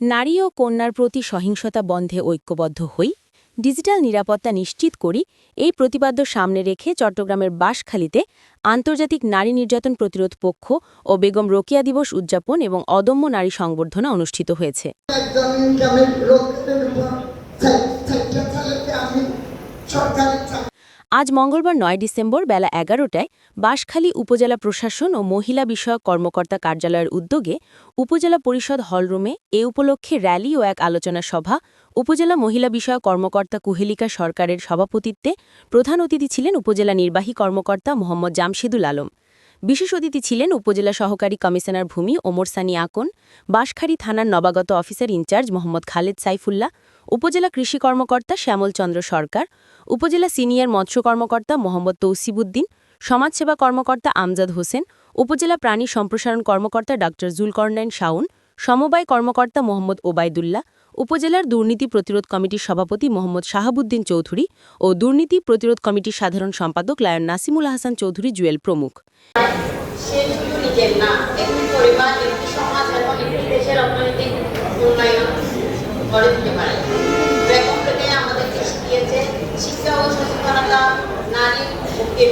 নারী ও কন্যার প্রতি সহিংসতা বন্ধে ঐক্যবদ্ধ হই, ডিজিটাল নিরাপত্তা নিশ্চিত করি, এই প্রতিপাদ্য সামনে রেখে চট্টগ্রামের বাসখালীতে আন্তর্জাতিক নারী নির্যাতন প্রতিরোধ পক্ষ ও বেগম রোকিয়া দিবস উদযাপন এবং অদম্য নারী সংবর্ধনা অনুষ্ঠিত হয়েছে। আজ মঙ্গলবার নয় ডিসেম্বর বেলা এগারোটায় বাঁশখালী উপজেলা প্রশাসন ও মহিলা বিষয়ক কর্মকর্তা কার্যালয়ের উদ্যোগে উপজেলা পরিষদ হলরুমে এ উপলক্ষে র্যালি ও এক আলোচনা সভা উপজেলা মহিলা বিষয়ক কর্মকর্তা কুহেলিকা সরকারের সভাপতিত্বে প্রধান অতিথি ছিলেন উপজেলা নির্বাহী কর্মকর্তা মোহাম্মদ জামশেদুল আলম। বিশেষ অতিথি ছিলেন উপজেলা সহকারী কমিশনার ভূমি ওমর সানি আকন বাঁশখালী থানার নবাগত অফিসার ইনচার্জ মোহাম্মদ খালেদ সাইফুল্লাহ, উপজেলা কৃষি কর্মকর্তা শ্যামল চন্দ্র সরকার, উপজেলা সিনিয়র মৎস্য কর্মকর্তা মোহাম্মদ তৌসিবুদ্দিন সমাজসেবা কর্মকর্তা আমজাদ হোসেন, উপজেলা প্রাণী সম্প্রসারণ কর্মকর্তা ড জুলকর্নাইন শাউন সমবায় কর্মকর্তা মোহাম্মদ ওবায়দুল্লাহ উপজেলার দুর্নীতি প্রতিরোধ কমিটির সভাপতি মোহাম্মদ শাহাবুদ্দিন চৌধুরী ও দুর্নীতি প্রতিরোধ কমিটির সাধারণ সম্পাদক লায়ন নাসিমুল হাসান চৌধুরী জুয়েল প্রমুখ। শিক্ষা ও সচেতনতা, নারী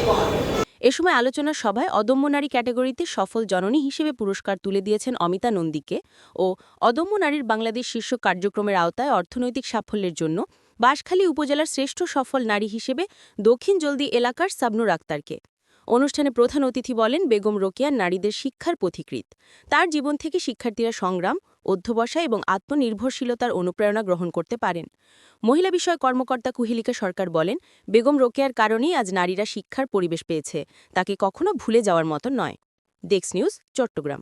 পথ এ সময় আলোচনা সভায় অদম্য নারী ক্যাটাগরিতে সফল জননী হিসেবে পুরস্কার তুলে দিয়েছেন অমিতা নন্দীকে ও অদম্য নারীর বাংলাদেশ শীর্ষ কার্যক্রমের আওতায় অর্থনৈতিক সাফল্যের জন্য বাঁশখালী উপজেলার শ্রেষ্ঠ সফল নারী হিসেবে দক্ষিণ জলদি এলাকার সাবনুর আক্তারকে। অনুষ্ঠানে প্রধান অতিথি বলেন, বেগম রোকেয়া নারীদের শিক্ষার পথিকৃত তার জীবন থেকে শিক্ষার্থীরা সংগ্রাম অধ্যবসায় এবং আত্মনির্ভরশীলতার অনুপ্রেরণা গ্রহণ করতে পারেন। মহিলা বিষয় কর্মকর্তা কুহিলিকা সরকার বলেন, বেগম রোকেয়ার কারণেই আজ নারীরা শিক্ষার পরিবেশ পেয়েছে। তাকে কখনো ভুলে যাওয়ার মতো নয়। ডেক্স নিউজ, চট্টগ্রাম।